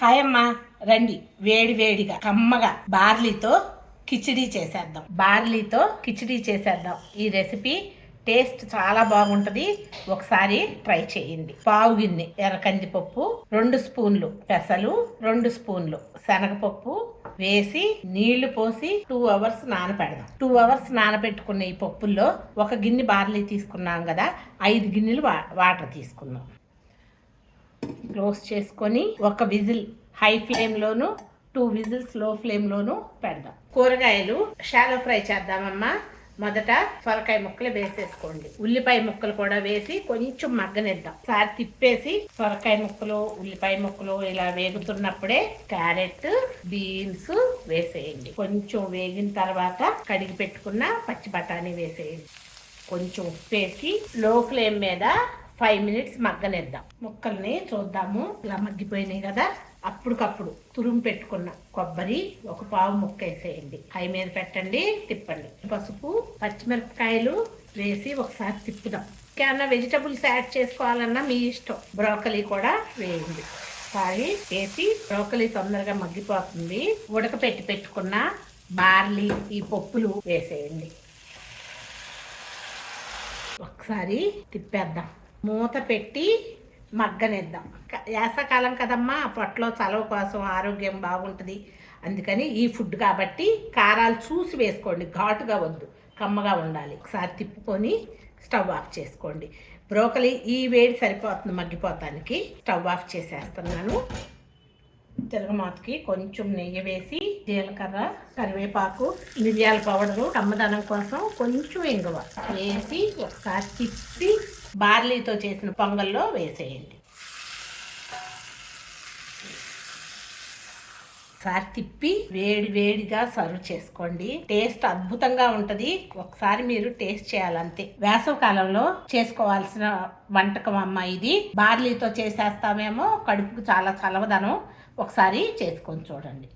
Hi అమ్మా రండి. వేడి వేడిగా కమ్మగా బార్లీతో కిచిడీ చేసేద్దాం. బార్లీతో కిచిడీ చేసేద్దాం. ఈ రెసిపీ టేస్ట్ చాలా బాగుంటుంది. ఒకసారి ట్రై చేయండి. పావు గిన్నె ఎర్రకందిపప్పు రెండు స్పూన్లు పెసలు రెండు స్పూన్లు శనగపప్పు వేసి నీళ్ళు పోసి టూ అవర్స్ నానపెడదాం. టూ అవర్స్ నానబెట్టుకున్న ఈ పప్పుల్లో ఒక గిన్నె బార్లీ తీసుకున్నాం కదా ఐదు గిన్నెలు వా వాటర్ తీసుకుందాం. క్లోజ్ చేసుకొని ఒక విజిల్ హై ఫ్లేమ్లోను టూ విజిల్స్లో ఫ్లేమ్లోను పెడదాం. కూరగాయలు షాలో ఫ్రై చేద్దామమ్మా. మొదట సొరకాయ ముక్కలు వేసేసుకోండి. ఉల్లిపాయ ముక్కలు కూడా వేసి కొంచెం మగ్గనిద్దాం. సారి తిప్పేసి సొరకాయ ముక్కలు ఉల్లిపాయ ముక్కలు ఇలా వేగుతున్నప్పుడే క్యారెట్ బీన్స్ వేసేయండి. కొంచెం వేగిన తర్వాత కడిగి పెట్టుకున్న పచ్చి బఠానీ వేసేయండి. కొంచెం ఉప్పు వేసి లో ఫ్లేమ్ మీద ఫైవ్ మినిట్స్ మగ్గలేద్దాం ముక్కల్ని చూద్దాము. ఇలా మగ్గిపోయినాయి కదా. అప్పటికప్పుడు తురుము పెట్టుకున్న కొబ్బరి ఒక పావు ముక్క వేసేయండి. హై మీద పెట్టండి తిప్పండి. పసుపు పచ్చిమిరపకాయలు వేసి ఒకసారి తిప్పుదాం. ఇంకేమన్నా వెజిటబుల్స్ యాడ్ చేసుకోవాలన్నా మీ ఇష్టం. బ్రోకలీ కూడా వేయండి. సారి వేసి బ్రోకలీ తొందరగా మగ్గిపోతుంది. ఉడకపెట్టి పెట్టుకున్న బార్లీ ఈ పప్పులు వేసేయండి. ఒకసారి తిప్పేద్దాం. మూత పెట్టి మగ్గనిద్దాం. క- కదమ్మా పొట్టలో చలవ కోసం ఆరోగ్యం బాగుంటుంది. అందుకని ఈ ఫుడ్ కాబట్టి కారాలు చూసి వేసుకోండి. ఘాటుగా వద్దు కమ్మగా ఉండాలి. ఒకసారి తిప్పుకొని స్టవ్ ఆఫ్ చేసుకోండి. బ్రోకలి ఈ వేడి సరిపోతుంది మగ్గిపోతానికి. స్టవ్ ఆఫ్ చేసేస్తున్నాను. తిరగమాతకి కొంచెం నెయ్యి వేసి జీలకర్ర కరివేపాకు మిరియాల పౌడరు కమ్మదనం కోసం కొంచెం ఇంగువ వేసి ఒకసారి తిప్పి బార్లీతో చేసిన పొంగల్లో వేసేయండి. ఒకసారి తిప్పి వేడి వేడిగా సర్వ్ చేసుకోండి. టేస్ట్ అద్భుతంగా ఉంటుంది. ఒకసారి మీరు టేస్ట్ చేయాలంతే. వేసవి కాలంలో చేసుకోవాల్సిన వంటకం అమ్మ ఇది. బార్లీతో చేసేస్తామేమో కడుపుకు చాలా చలవదనం ఒకసారి చేసుకొని చూడండి.